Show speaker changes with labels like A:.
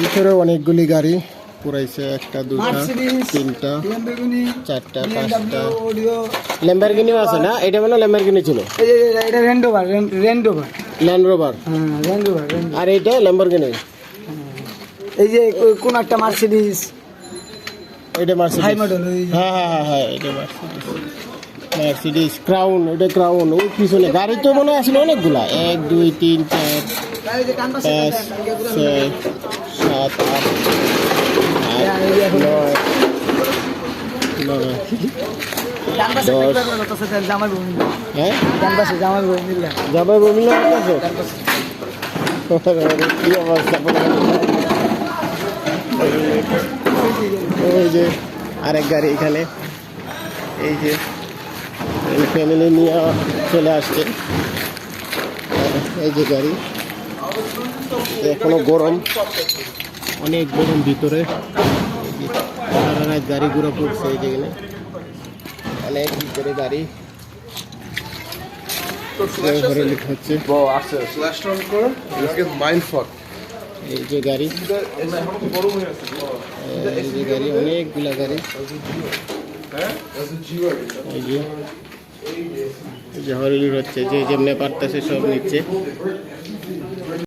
A: ভিতরে অনেকগুলি গাড়ি পুরাইছে একটা দুটা তিনটা চারটা পাঁচটা। ল্যাম্বারগিনিও আছে না? এটা মানে ল্যাম্বারগিনি ছিল? ল্যান্ড রোভার আর এটা ল্যাম্বারগিনি
B: এই যে কোন একটা মার্সিডিস
A: এটা মার্সিডিজ
B: হাই মডেল
A: হ্যাঁ হ্যাঁ হ্যাঁ হ্যাঁ এটা মার্সিডিজ মার্সিডিজ ক্রাউন ওটা ক্রাউন ওই পিছনে। গাড়ি তো মনে আসলে অনেকগুলা। এক দুই তিন চার
B: এই যে ডান
A: পাঁচ ছয় সাত আট নয়
B: জামাই
A: হ্যাঁ। কি অবস্থা? ওই যে আরেক গাড়ি এখানে। এই যে ফ্যামিলি নিয়ে চলে আসছে। এই যে গাড়ি। এখনও গরম। অনেক গরম ভিতরে। সারা রাত গাড়ি ঘুরে পড়ছে এই যেখানে অনেক ভিতরে গাড়ি। হচ্ছে। যে গাড়ি। যে গাড়ি, অনেকগুলা গাড়ি। যে। হচ্ছে, যে পারতেছে সব নিচ্ছে।